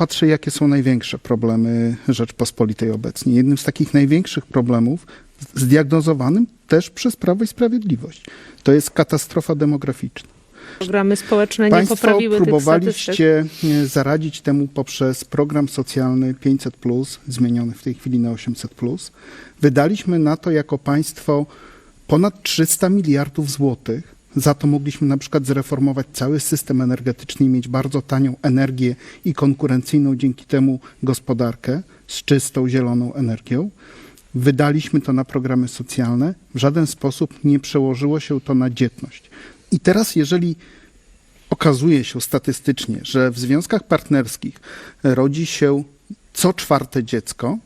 patrzę, jakie są największe problemy Rzeczpospolitej obecnie. Jednym z takich największych problemów, zdiagnozowanym też przez Prawo i Sprawiedliwość, to jest katastrofa demograficzna. Programy społeczne nie Państwo poprawiły próbowaliście e, zaradzić temu poprzez program socjalny 500, zmieniony w tej chwili na 800. Wydaliśmy na to jako państwo ponad 300 miliardów złotych. Za to mogliśmy na przykład zreformować cały system energetyczny i mieć bardzo tanią energię i konkurencyjną dzięki temu gospodarkę z czystą, zieloną energią. Wydaliśmy to na programy socjalne. W żaden sposób nie przełożyło się to na dzietność. I teraz, jeżeli okazuje się statystycznie, że w związkach partnerskich rodzi się co czwarte dziecko,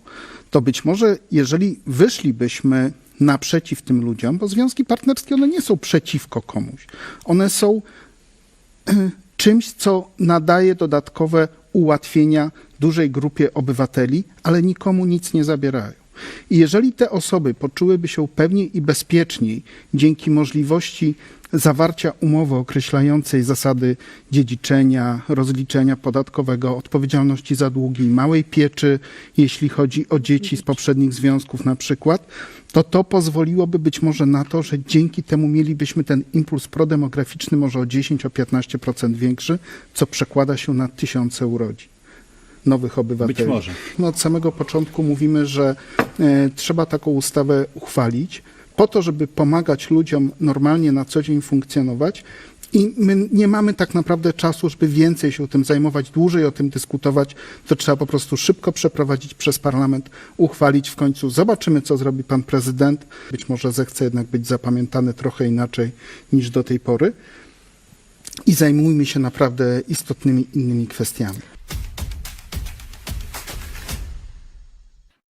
to być może, jeżeli wyszlibyśmy naprzeciw tym ludziom, bo związki partnerskie one nie są przeciwko komuś, one są czymś, co nadaje dodatkowe ułatwienia dużej grupie obywateli, ale nikomu nic nie zabierają. I jeżeli te osoby poczułyby się pewniej i bezpieczniej dzięki możliwości zawarcia umowy określającej zasady dziedziczenia, rozliczenia podatkowego, odpowiedzialności za długi, małej pieczy, jeśli chodzi o dzieci z poprzednich związków na przykład, to to pozwoliłoby być może na to, że dzięki temu mielibyśmy ten impuls prodemograficzny może o 10, o 15% większy, co przekłada się na tysiące urodzin nowych obywateli. Być może. My od samego początku mówimy, że trzeba taką ustawę uchwalić po to, żeby pomagać ludziom normalnie na co dzień funkcjonować. I my nie mamy tak naprawdę czasu, żeby więcej się tym zajmować, dłużej o tym dyskutować. To trzeba po prostu szybko przeprowadzić przez parlament, uchwalić w końcu. Zobaczymy, co zrobi pan prezydent. Być może zechce jednak być zapamiętany trochę inaczej niż do tej pory. I zajmujmy się naprawdę istotnymi innymi kwestiami.